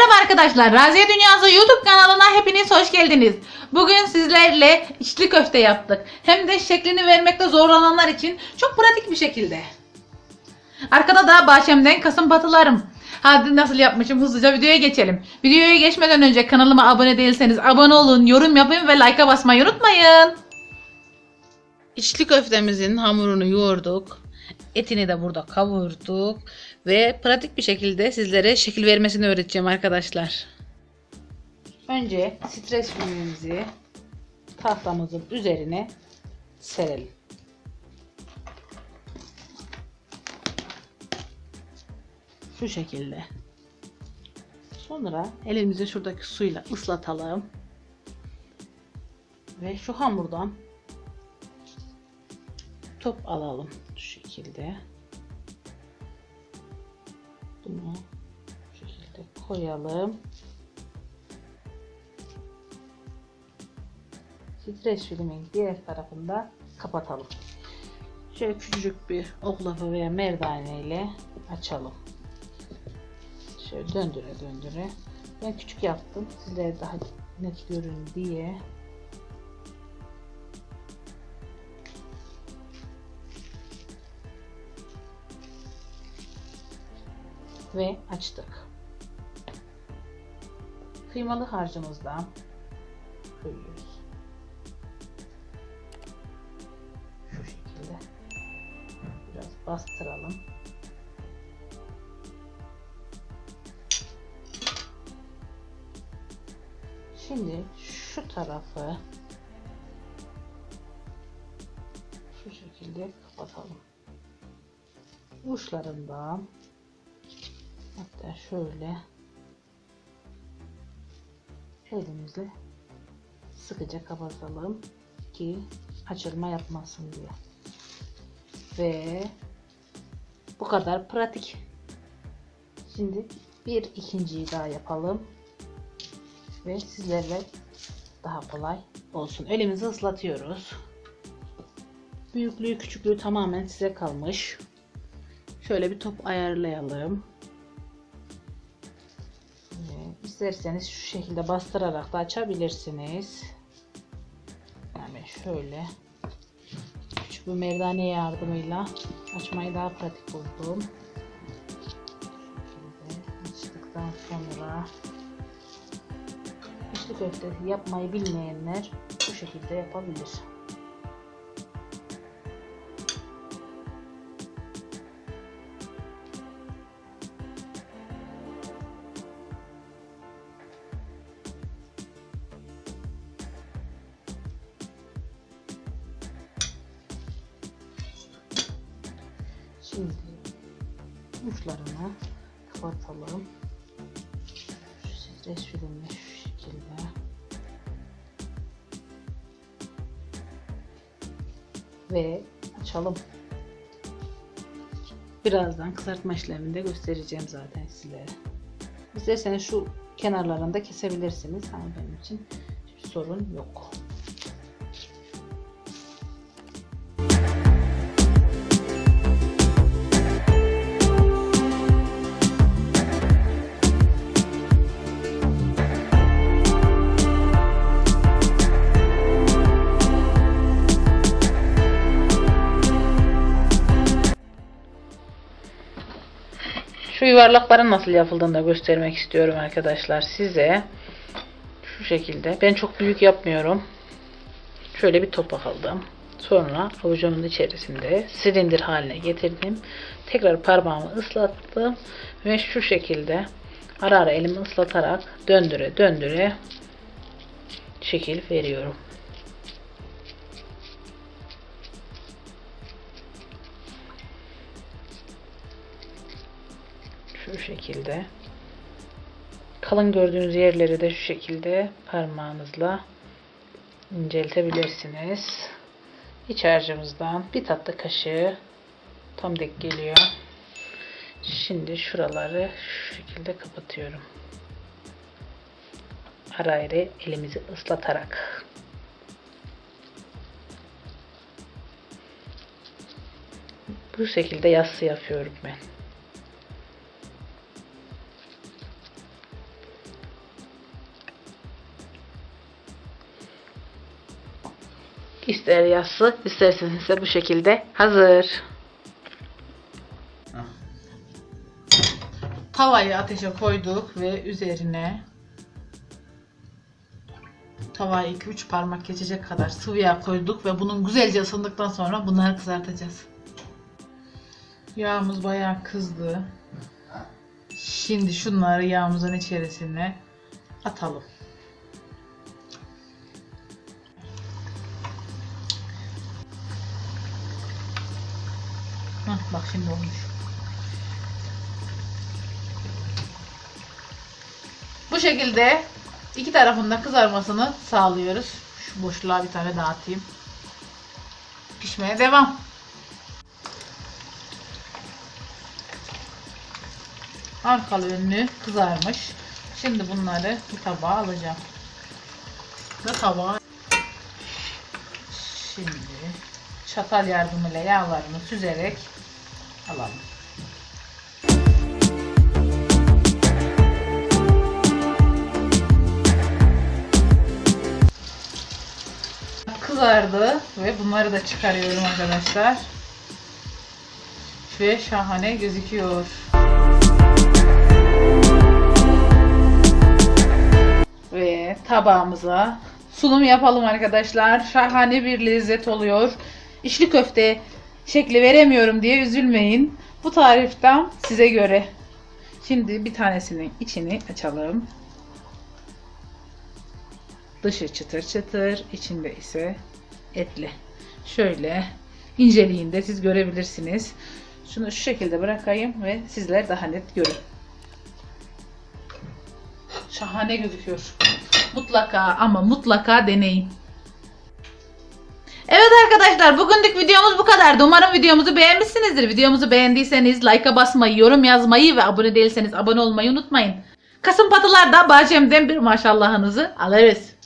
Merhaba arkadaşlar, Raziye Dünyası YouTube kanalına hepiniz hoş geldiniz. Bugün sizlerle içli köfte yaptık. Hem de şeklini vermekte zorlananlar için çok pratik bir şekilde. Arkada da bahçemden kasımpatılarım. Hadi nasıl yapmışım hızlıca videoya geçelim. Videoya geçmeden önce kanalıma abone değilseniz abone olun, yorum yapın ve like'a basmayı unutmayın. İçli köftemizin hamurunu yoğurduk. Etini de burada kavurduk. Ve pratik bir şekilde sizlere şekil vermesini öğreteceğim arkadaşlar. Önce stres filmimizi tahtamızın üzerine serelim. Şu şekilde. Sonra elimizi şuradaki suyla ıslatalım. Ve şu hamurdan top alalım şu şekilde. Bunu şu şekilde koyalım. Streç filmin diğer tarafında kapatalım. Şöyle küçücük bir oklava veya merdane ile açalım. Şöyle döndüre döndüre. Ben küçük yaptım. Sizlere daha net görün diye. Ve açtık. Kıymalı harcımızdan koyuyoruz. Şu şekilde. Biraz bastıralım. Şimdi şu tarafı şu şekilde kapatalım. Uçlarından Hatta şöyle elimizle sıkıca kapatalım ki açılma yapmasın diye. Ve bu kadar pratik. Şimdi bir ikinciyi daha yapalım. Ve sizlerle daha kolay olsun. Elimizi ıslatıyoruz. Büyüklüğü küçüklüğü tamamen size kalmış. Şöyle bir top ayarlayalım. İsterseniz şu şekilde bastırarak da açabilirsiniz. Yani şöyle küçük bir merdane yardımıyla açmayı daha pratik buldum. Açtıktan sonra içli köfte yapmayı bilmeyenler bu şekilde yapabilir. Şimdi uçlarını kapatalım. Şu stres şu şekilde. Ve açalım. Birazdan kızartma işlemini de göstereceğim zaten sizlere. İsterseniz şu kenarlarını da kesebilirsiniz ama benim için hiçbir sorun yok. Yuvarlakların nasıl yapıldığını da göstermek istiyorum arkadaşlar size. Şu şekilde. Ben çok büyük yapmıyorum. Şöyle bir topak aldım. Sonra avucumun içerisinde silindir haline getirdim. Tekrar parmağımı ıslattım. Ve şu şekilde ara ara elimi ıslatarak döndüre döndüre şekil veriyorum. Şu şekilde kalın gördüğünüz yerleri de şu şekilde parmağınızla inceltebilirsiniz. İç harcımızdan bir tatlı kaşığı tam dek geliyor. Şimdi şuraları şu şekilde kapatıyorum. Ara ara elimizi ıslatarak. Bu şekilde yassı yapıyorum ben. İster yassı isterseniz ise bu şekilde hazır. Tavayı ateşe koyduk ve üzerine tavayı 2-3 parmak geçecek kadar sıvı yağ koyduk ve bunun güzelce ısındıktan sonra bunları kızartacağız. Yağımız bayağı kızdı. Şimdi şunları yağımızın içerisine atalım. Hah, bak şimdi olmuş. Bu şekilde iki tarafında kızarmasını sağlıyoruz. Şu boşluğa bir tane daha atayım. Pişmeye devam. Arkalı önlü kızarmış. Şimdi bunları bir tabağa alacağım. Ve tabağa şimdi çatal yardımıyla yağlarını süzerek alalım. Kızardı ve bunları da çıkarıyorum arkadaşlar. Ve şahane gözüküyor. Ve tabağımıza sunum yapalım arkadaşlar. Şahane bir lezzet oluyor. İçli köfte şekli veremiyorum diye üzülmeyin. Bu tariften size göre. Şimdi bir tanesinin içini açalım. Dışı çıtır çıtır, içinde ise etli. Şöyle inceliğinde siz görebilirsiniz. Şunu şu şekilde bırakayım ve sizler daha net görün. Şahane gözüküyor. Mutlaka ama mutlaka deneyin. Evet arkadaşlar bugünlük videomuz bu kadardı. Umarım videomuzu beğenmişsinizdir. Videomuzu beğendiyseniz like'a basmayı, yorum yazmayı ve abone değilseniz abone olmayı unutmayın. Kasım patılarda Bahçem'den bir maşallahınızı alırız.